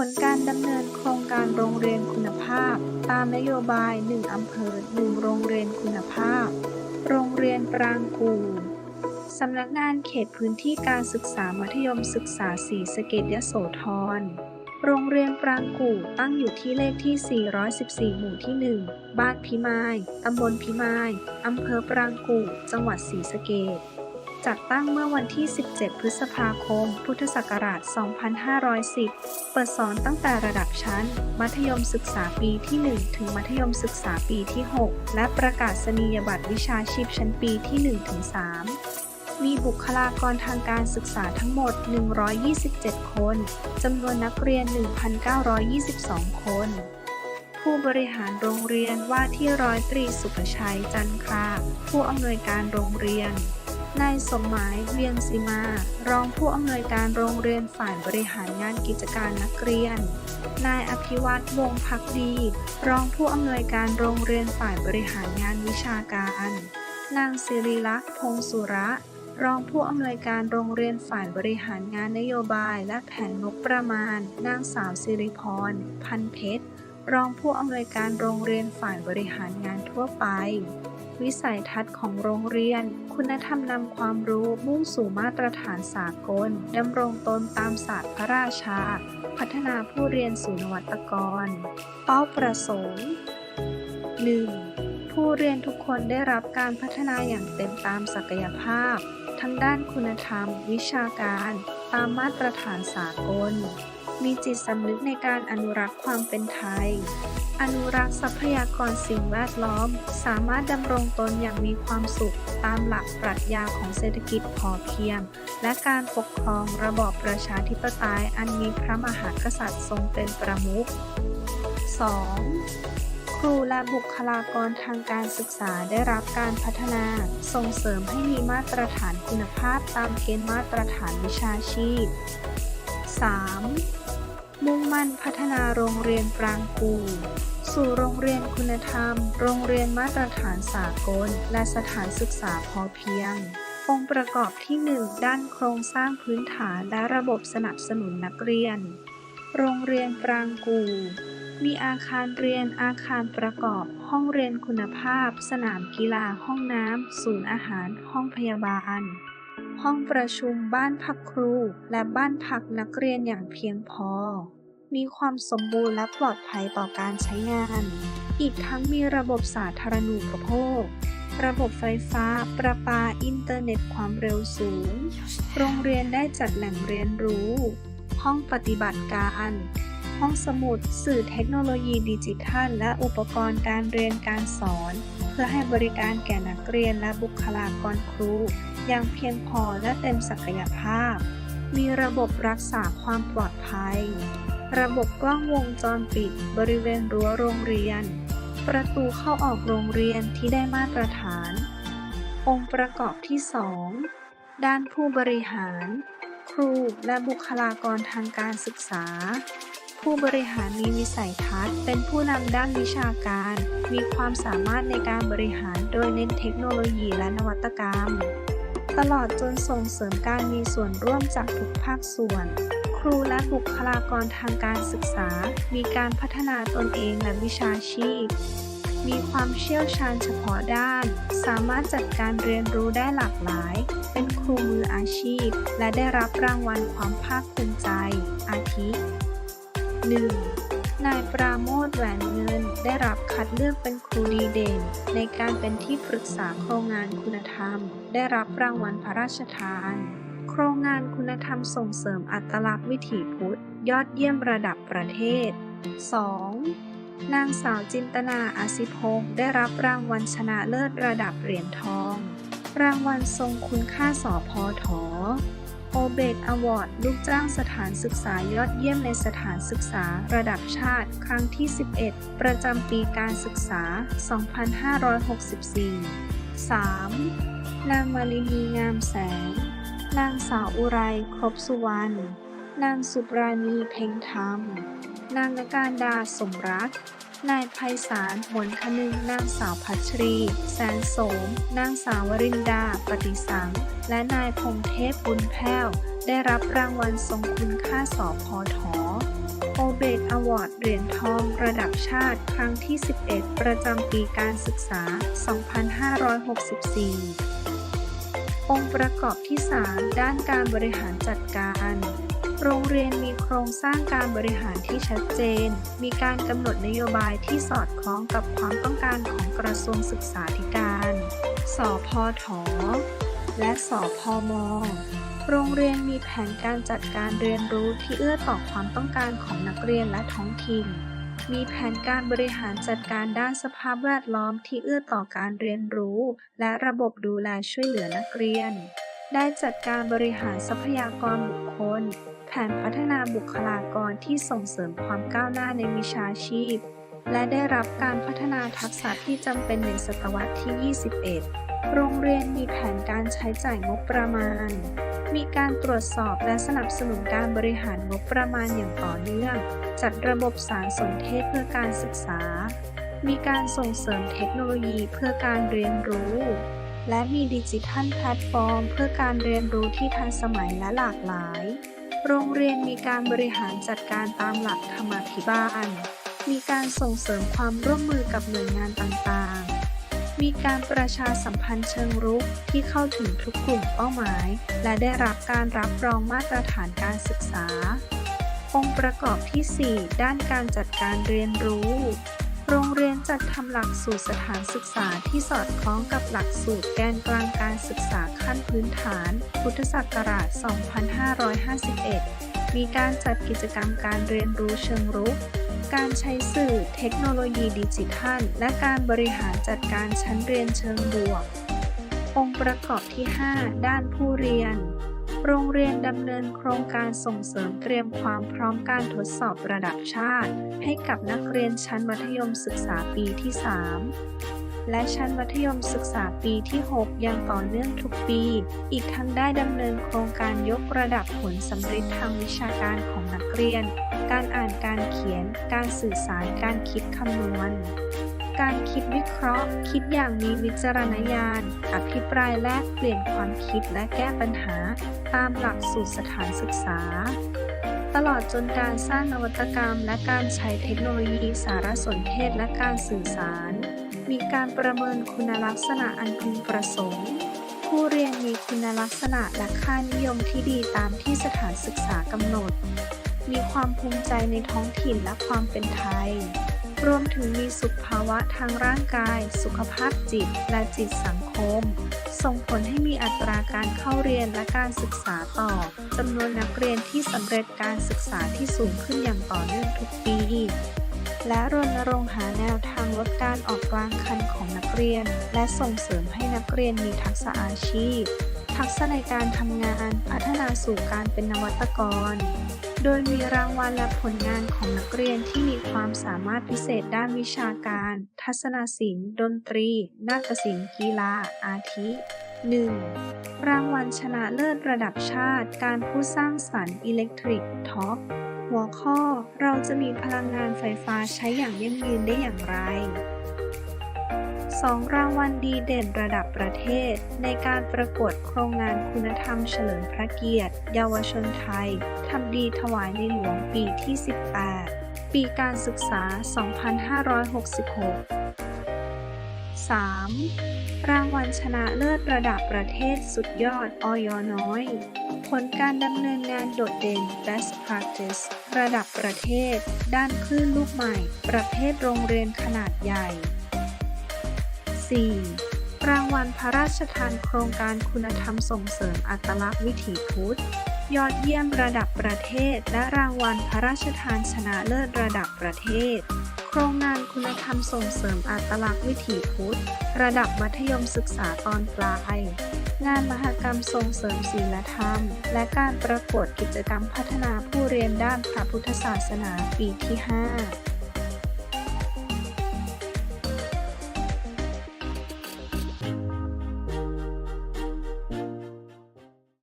ผลการดำเนินโครงการโรงเรียนคุณภาพ ตามนโยบาย 1 อำเภอ 1 โรงเรียนคุณภาพ โรงเรียนปรางกู่สำนักงานเขตพื้นที่การศึกษามัธยมศึกษาศรีสะเกษยโสธร โรงเรียนปรางกู่ตั้งอยู่ที่เลขที่ 414 หมู่ที่ 1 บ้านพิมาย ตำบลพิมาย อำเภอปรางกู่ จังหวัดศรีสะเกษ จัดตั้งเมื่อวันที่ 17 พฤษภาคม พุทธศักราช 2510 เปิดสอนตั้งแต่ระดับชั้น มัธยมศึกษาปีที่ 1 ถึงมัธยมศึกษาปีที่ 6 และประกาศนียบัตรวิชาชีพชั้นปีที่ 1 ถึง 3มีบุคลากรทางการศึกษาทั้งหมด 127 คน จำนวนนักเรียน 1,922 คน ผู้บริหารโรงเรียนว่าที่ร้อยตรีสุภชัยจันทราผู้อำนวยการโรงเรียน นายสมหมายเวียงศิมา รองผู้อำนวยการโรงเรียนฝ่ายบริหารงานกิจการนักเรียน นายอภิวัตวงศ์พักดี รองผู้อำนวยการโรงเรียนฝ่ายบริหารงานวิชาการ นางศิริลักษณ์พงสุระ รองผู้อำนวยการโรงเรียนฝ่ายบริหารงานนโยบาย และแผนงบประมาณ นางสาวสิริพร พันเพชร รองผู้อำนวยการโรงเรียนฝ่ายบริหารงานทั่วไป วิสัยทัศน์ของโรงเรียน คุณธรรมนำความรู้มุ่งสู่มาตรฐานสากลดำรงตนตามศาสตร์พระราชา พัฒนาผู้เรียนสู่นวัตกร เป้าประสงค์ 1. ผู้เรียนทุกคนได้รับการพัฒนาอย่างเต็มตามศักยภาพ ทั้งด้านคุณธรรม วิชาการ ตามมาตรฐานสากล มีจิตสำนึกในการอนุรักษ์ความเป็นไทย อนุรักษ์ทรัพยากรสิ่งแวดล้อม สามารถดำรงตนอย่างมีความสุข ตามหลักปรัชญาของเศรษฐกิจพอเพียง และการปกครองระบอบประชาธิปไตยอันมีพระมหากษัตริย์ทรงเป็นประมุข 2. ครูและบุคลากรทางการศึกษาได้รับการพัฒนา ส่งเสริมให้มีมาตรฐานคุณภาพตามเกณฑ์มาตรฐานวิชาชีพ 3. มุ่งมั่นพัฒนาโรงเรียนปรางกูสู่โรงเรียนคุณธรรม โรงเรียนมาตรฐานสากล และสถานศึกษาพอเพียง องค์ประกอบที่ 1 ด้านโครงสร้างพื้นฐานและระบบสนับสนุนนักเรียน โรงเรียนปรางกูมีอาคารเรียนอาคารประกอบ ห้องเรียนคุณภาพ สนามกีฬาห้องน้ำศูนย์อาหาร ห้องพยาบาล ห้องประชุมบ้านพักครู และบ้านพักนักเรียนอย่างเพียงพอ มีความสมบูรณ์และปลอดภัยต่อการใช้งาน อีกทั้งมีระบบสาธารณูปโภค ระบบไฟฟ้า ประปา อินเทอร์เน็ตความเร็วสูง โรงเรียนได้จัดแหล่งเรียนรู้ ห้องปฏิบัติการ ห้องสมุด สื่อเทคโนโลยีดิจิทัล และอุปกรณ์การเรียนการสอน เพื่อให้บริการแก่นักเรียนและบุคลากรครู ย่างเพียงพอและเต็มศักยภาพ มีระบบรักษาความปลอดภัย ระบบกล้องวงจรปิด บริเวณรั้วโรงเรียน ประตูเข้าออกโรงเรียนที่ได้มาตรฐาน องค์ประกอบที่ 2 ด้านผู้บริหาร ครูและบุคลากรทางการศึกษา ผู้บริหารมีวิสัยทัศน์ เป็นผู้นำด้านวิชาการมีความสามารถในการบริหารโดยเน้นเทคโนโลยีและนวัตกรรม ตลอดจนส่งเสริมการมีส่วนร่วมจากทุกภาคส่วน ครูและบุคลากรทางการศึกษา มีการพัฒนาตนเองและวิชาชีพ มีความเชี่ยวชาญเฉพาะด้าน สามารถจัดการเรียนรู้ได้หลากหลาย เป็นครูมืออาชีพ และได้รับรางวัลความภาคภูมิใจ อาทิ 1. นายปราโมทแหวนเงินได้รับคัดเลือกเป็นครูดีเด่น ในการเป็นที่ปรึกษาโครงงานคุณธรรม ได้รับรางวัลพระราชทาน โครงงานคุณธรรมส่งเสริมอัตลักษณ์วิถีพุทธ ยอดเยี่ยมระดับประเทศ 2. นางสาวจินตนาอาศิพงศ์ได้รับรางวัลชนะเลิศระดับเหรียญทอง รางวัลทรงคุณค่าสอพอถอ โอเบตอวอร์ด ลูกจ้างสถานศึกษายอดเยี่ยมในสถานศึกษาระดับชาติ ครั้งที่ 11 ประจำปีการศึกษา 2564 3. นางมาลินีงามแสง นางสาวอุไรครบสุวรรณ นางสุปราณีเพ็งธรรม นางนการดาสมรัก นายไพศาลหวนคนึงนางสาวพัชรี แสนโสม นางสาววรินดา ปฏิสัง และนายพงเทพบุญแพ้ว ได้รับรางวัลทรงคุณค่าสอพอถอโอเบกอวอร์ดเหรียญทองระดับชาติครั้งที่ 11 ประจำปีการศึกษา 2564 องค์ประกอบที่ 3 ด้านการบริหารจัดการ โรงเรียนมีโครงสร้างการบริหารที่ชัดเจน มีการกำหนดนโยบายที่สอดคล้องกับความต้องการของกระทรวงศึกษาธิการ สพท และสพม โรงเรียนมีแผนการจัดการเรียนรู้ที่เอื้อต่อความต้องการของนักเรียนและท้องถิ่น มีแผนการบริหารจัดการด้านสภาพแวดล้อมที่เอื้อต่อการเรียนรู้ และระบบดูแลช่วยเหลือนักเรียน ได้จัดการบริหารทรัพยากรบุคคล แผนพัฒนาบุคลากรที่ส่งเสริมความก้าวหน้าในวิชาชีพ และได้รับการพัฒนาทักษะที่จำเป็นในศตวรรษที่ 21 โรงเรียนมีแผนการใช้จ่ายงบประมาณ มีการตรวจสอบและสนับสนุนการบริหารงบประมาณอย่างต่อเนื่อง จัดระบบสารสนเทศเพื่อการศึกษา มีการส่งเสริมเทคโนโลยีเพื่อการเรียนรู้ และมีดิจิทัลแพลตฟอร์ม เพื่อการเรียนรู้ที่ทันสมัยและหลากหลาย โรงเรียนมีการบริหารจัดการตามหลักธรรมาภิบาล มีการส่งเสริมความร่วมมือกับหน่วยงานต่างๆ มีการประชาสัมพันธ์เชิงรุกที่เข้าถึงทุกกลุ่มเป้าหมาย และได้รับการรับรองมาตรฐานการศึกษา องค์ประกอบที่ 4 ด้านการจัดการเรียนรู้ โรงเรียนจัดทำหลักสูตรสถานศึกษาที่สอดคล้องกับหลักสูตรแกนกลางการศึกษาขั้นพื้นฐาน พุทธศักราช 2551 มีการจัดกิจกรรมการเรียนรู้เชิงรุก การใช้สื่อเทคโนโลยีดิจิทัล และการบริหารจัดการชั้นเรียนเชิงบวก องค์ประกอบที่ 5 ด้านผู้เรียน โรงเรียนดำเนินโครงการส่งเสริมเตรียมความพร้อมการทดสอบระดับชาติ ให้กับนักเรียนชั้นมัธยมศึกษาปีที่ 3และชั้นมัธยมศึกษาปีที่ 6 อย่างต่อเนื่องทุกปี อีกทั้งได้ดำเนินโครงการยกระดับผลสำเร็จทางวิชาการของนักเรียน การอ่านการเขียน การสื่อสาร การคิดคำนวณ การคิดวิเคราะห์ คิดอย่างมีวิจารณญาณ อภิปรายแลกเปลี่ยนความคิดและแก้ปัญหา ตามหลักสูตรสถานศึกษา ตลอดจนการสร้างนวัตกรรม และการใช้เทคโนโลยีสารสนเทศและการสื่อสาร มีการประเมินคุณลักษณะอันพึงประสงค์ ผู้เรียนมีคุณลักษณะและค่านิยมที่ดีตามที่สถานศึกษากำหนด มีความภูมิใจในท้องถิ่นและความเป็นไทย รวมถึงมีสุขภาวะทางร่างกาย สุขภาพจิต และจิตสังคม ส่งผลให้มีอัตราการเข้าเรียนและการศึกษาต่อจำนวนนักเรียนที่สำเร็จการศึกษาที่สูงขึ้นอย่างต่อเนื่องทุกปี และรณรงค์หาแนวทางลดการออกกลางคันของนักเรียน และส่งเสริมให้นักเรียนมีทักษะอาชีพ ทักษะในการทำงานพัฒนาสู่การเป็นนวัตกร โดยมีรางวัลและผลงานของนักเรียนที่มีความสามารถพิเศษด้านวิชาการ ทัศนศิลป์ ดนตรี นาฏศิลป์ กีฬา อาทิ 1. รางวัลชนะเลิศระดับชาติการผู้สร้างสรรค์อิเล็กทริกท็อปหัวข้อเราจะมีพลังงานไฟฟ้าใช้อย่างยั่งยืนได้อย่างไร 2. รางวัลดีเด่นระดับประเทศ ในการประกวดโครงงานคุณธรรมเฉลิมพระเกียรติ เยาวชนไทย ทำดีถวายในหลวงปีที่ 18 ปีการศึกษา 2566 3. รางวัลชนะเลิศระดับประเทศสุดยอดออยน้อย ผลการดำเนินงานโดดเด่น Best Practice ระดับประเทศ ด้านคลื่นลูกใหม่ ประเภทโรงเรียนขนาดใหญ่ 4. รางวัลพระราชทานโครงการคุณธรรมส่งเสริมอัตลักษณ์วิถีพุทธ ยอดเยี่ยมระดับประเทศ และรางวัลพระราชทานชนะเลิศระดับประเทศ ครงงานคุณธรรมส่งเสริมอัตลักษณ์วิถีพุทธ ระดับมัธยมศึกษาตอนปลาย งานมหกรรมส่งเสริมศีลธรรม และการประกวดกิจกรรมพัฒนาผู้เรียนด้านพระพุทธศาสนาปีที่ 5